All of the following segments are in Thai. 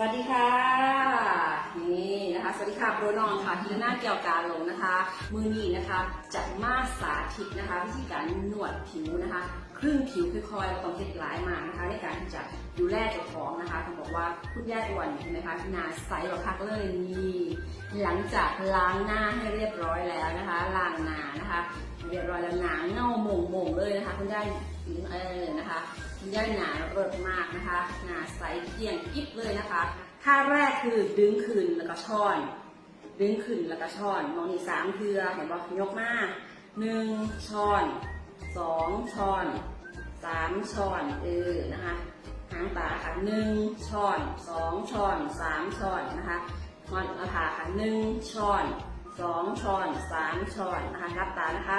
สวัสดีค่ะ นี่นะคะสวัสดีค่ะโปรนองค่ะที่หน้าเกี่ยวการลงนะคะ มือนี้นะคะจะมาสาธิตนะคะวิธีการนวดผิวนะคะ ครึ่งผิวค่อยๆเราต้องเฮ็ดหลายมากนะคะในการที่จะดูแลเจ้าของนะคะต้องบอกว่าคุณย่าอ้วนเห็นไหมคะหน้าใสกว่าคักเลยนี่หลังจากล้างหน้าให้เรียบร้อยแล้วนะคะล้างหน้านะคะ เรียบร้อยแล้วหนาเงาหม่งมงเลยนะคะ คุณย่าเออนะคะคุณย่าหนาเริดมากนะคะ หนาใสเกี่ยงกิ๊บเลยนะคะท่าแรกคือดึงขึ้นแล้วก็ช้อน ดึงขึ้นแล้วก็ช้อนมองนี่สามเทือเห็นบอกยกมาหนึ่งช้อนสองช้อนสามช้อนเออนะคะหางตาค่ะหนึ่งช้อนสองช้อนสามช้อนนะคะงอนอาขาค่ะหนึ่งช้อน สองช้อนสามช้อนนะคะรับตานะคะ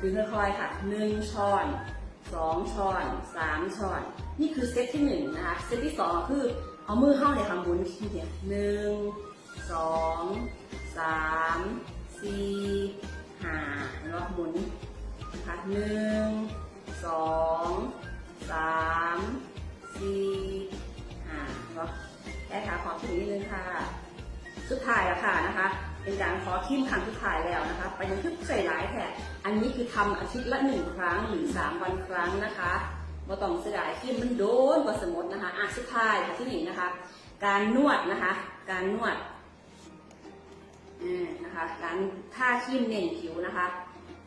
ดึงค่อยๆค่ะหนึ่งช้อนสองช้อนสามช้อน นี่คือเซตที่หนึ่งนะคะ เซตที่สองคือเอามือเข้าในคำบุญที่เนี่ยหนึ่งสองสามสี่ห้าแล้วหมุนนะคะหนึ่งสองสามสี่ห้าแล้วแก้ขาขอถึงนิดนึงค่ะ สุดท้ายแล้วค่ะนะคะ เป็นการขอทิมครั้งสุดท้ายแล้วนะคะ ไปยังทึกใส่หลายแผ่อันนี้คือทำอาทิตย์ละหนึ่งครั้งหรือสามวันครั้งนะคะมาต้องเสียดายที่มันโดนกว่าสมมตินะคะอะสุดท้ายค่ะที่หนึ่งนะคะ การนวดนะคะ การนวดอ่านะคะการท่าทิมเน่นผิวนะคะ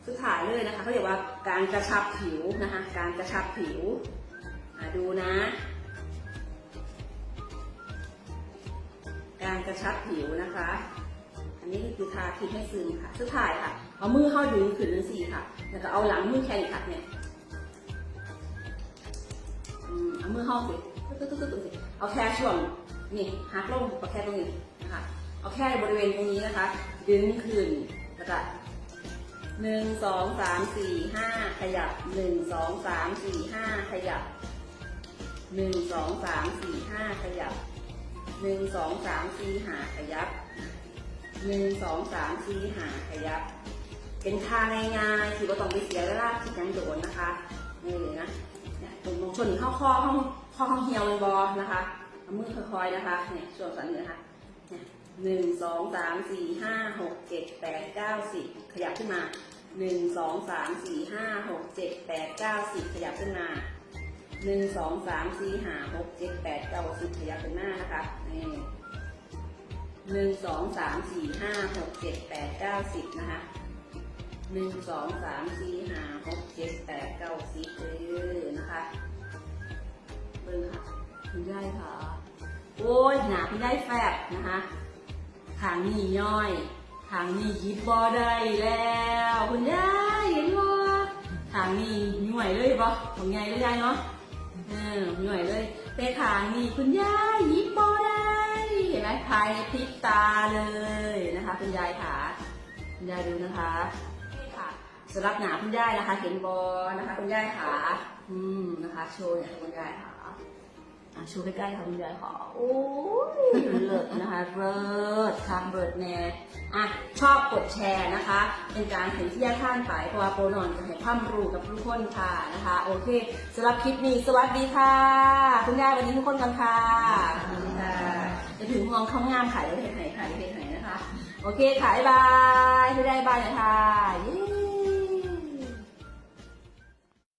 สุดท้ายเลยนะคะเขาเรียกว่าการกระชับผิวนะคะ การกระชับผิวดูนะ การกระชับผิวนะคะ นี้คือทาทิ่มให้ซึมค่ะสุดท้ายค่ะ เอามือเข้าดึงขึ้นนึงสี่ค่ะ แล้วก็เอาหลังมือแขนขัดเนี่ยเอามือเข้าสิตึ๊ดตึ๊ดตึ๊ดตึ๊ดสิเอาแค่ช่วงนี่หักลงเอาแค่ตรงนี้นะคะ เอาแค่บริเวณตรงนี้นะคะ ดึงขึ้นแล้วก็หนึ่งสองสามสี่ห้าขยับหนึ่งสองสามสี่ห้าขยับหนึ่งสองสามสี่ห้าขยับหนึ่งสองสามสี่ห้าขยับ หนึ่งสองสามสี่ห้าขยับ เป็นท่าง่ายๆที่เราต้องไปเสียเวลาที่ยังโดนนะคะนี่เลยนะเนี่ยตรงตรงชนเข้าข้อห้องข้อห้องเฮียวเลยบอนะคะเอามือค่อยๆนะคะเนี่ยช่วงสันนี้นะคะหนึ่งสองสามสี่ห้าหกเจ็ดแปดเก้าสิบขยับขึ้นมาหนึ่งสองสามสี่ห้าหกเจ็ดแปดเก้าสิบขยับขึ้นมาหนึ่งสองสามสี่ห้าหกเจ็ดแปดเก้าสิบขยับขึ้นหน้านะคะนี่ หนึ่งสองสามสี่ห้าหกเจ็ดแปดเก้าสิบนะคะหนึ่งสองสามสี่ห้าหกเจ็ดแปดเก้าสิบเออนะคะเบิ่งค่ะคุณยายค่ะ โอ้ยหนาคุณยายแฟบนะคะทางนี้ย่อยทางนี้หยิบบอได้แล้ว คุณยายเห็นบ่ทางนี้หน่วยเลยบ่ของยายเลยยายเนาะเออหน่วยเลยแต่ทางนี้คุณยายยิบบอได้ ไหมภายในพริบตาเลยนะคะคุณยายขาคุณยายดูนะคะค่ะสำหรับหนาคุณยายนะคะ เห็นบอนะคะคุณยายขาอืมนะคะ โชว์เนี่ยคุณยายขาอะชูใกล้ๆค่ะคุณยายขอโอ้ยเลิศนะคะเลิศทางเบิร์ดแน่อะชอบกดแชร์นะคะ เป็นการเห็นที่ยาท่านไปเพราะว่าโปรนอนจะให้ความรู้กับทุกคนค่ะนะคะ โอเคสำหรับคลิปนี้สวัสดีค่ะ คุณยายวันนี้ทุกคนกันค่ะสวัสดีค่ะ จะถึงมองข้างงามขายแล้วเห็นไหนขายเห็นไหนนะคะ โอเคขายบายคุณยายบายนะคะ